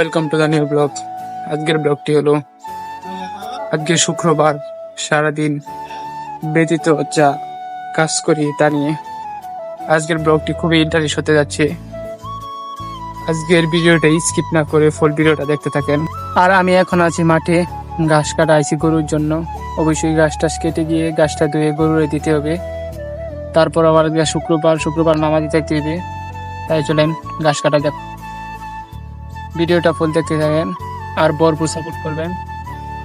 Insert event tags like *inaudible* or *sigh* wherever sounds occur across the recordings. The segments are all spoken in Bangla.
Welcome to the new blog আজকের ব্লগটি হলো আজকে শুক্রবার, সারাদিন ব্যতীত যা কাজ করি তা নিয়ে। আজকের ব্লগটি খুবই ইন্টারেস্ট হতে যাচ্ছে। আজকের ভিডিওটা স্কিপ না করে ফুল ভিডিওটা দেখতে থাকেন। আর আমি এখন আছি মাঠে, ঘাস কাটা আইছি গরুর জন্য। অবশ্যই ঘাস টাস কেটে গিয়ে ঘাসটা ধুয়ে গরুরে দিতে হবে। তারপর আবার শুক্রবার শুক্রবার নামাজ দেখতে হবে। তাই চলেন ঘাস কাটা যাক। ভিডিওটা ফুল দেখতে থাকেন আর ভরপুর সাপোর্ট করবেন।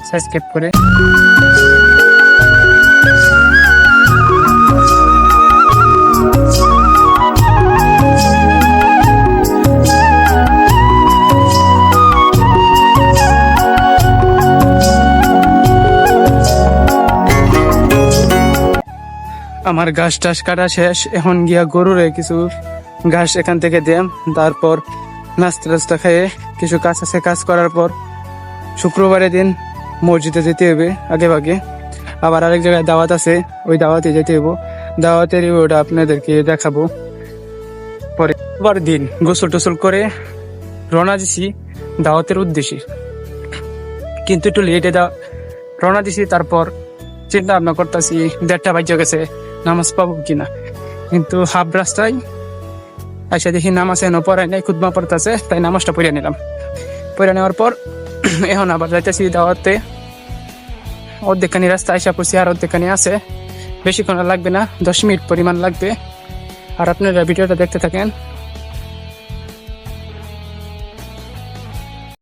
সাবস্ক্রাইব করে। আমার ঘাস টাস কাটা শেষ, এখন গিয়া গরুরে কিছু ঘাস এখান থেকে দেম, তারপর নাস্তা টাস্তা খেয়ে কিছু কাজ আছে, কাজ করার পর শুক্রবারের দিন মসজিদে যেতে হবে আগে ভাগে। আবার আরেক জায়গায় দাওয়াত আছে, ওই দাওয়াতে যেতে হইব। দাওয়াতের ওটা আপনাদেরকে দেখাবো। পরে আবার দিন গোসল টোসল করে রওনা দিছি দাওয়াতের উদ্দেশ্যে। কিন্তু একটু লেটে দা রওনা দিছি, তারপর চিন্তা ভাবনা করতেছি, দেড়টা বাজে গেছে, নামাজ পাবো কিনা। কিন্তু হাফ রাস্তায় আইসা দেখি নামাজ এনে পড়াই নাই খুদমা পড়তেছে, তাই নামাজটা পড়ে নিলাম। পড়ে নেওয়ার পর *clears throat* এখন আবার যাইতেছি দাওয়াতে। অর্ধেকখানি রাস্তা আইসা পড়ছি, আর অর্ধেকখানি আছে। বেশিক্ষণ লাগবে না, দশ মিনিট পরিমাণ লাগবে। আর আপনারা ভিডিওটা দেখতে থাকেন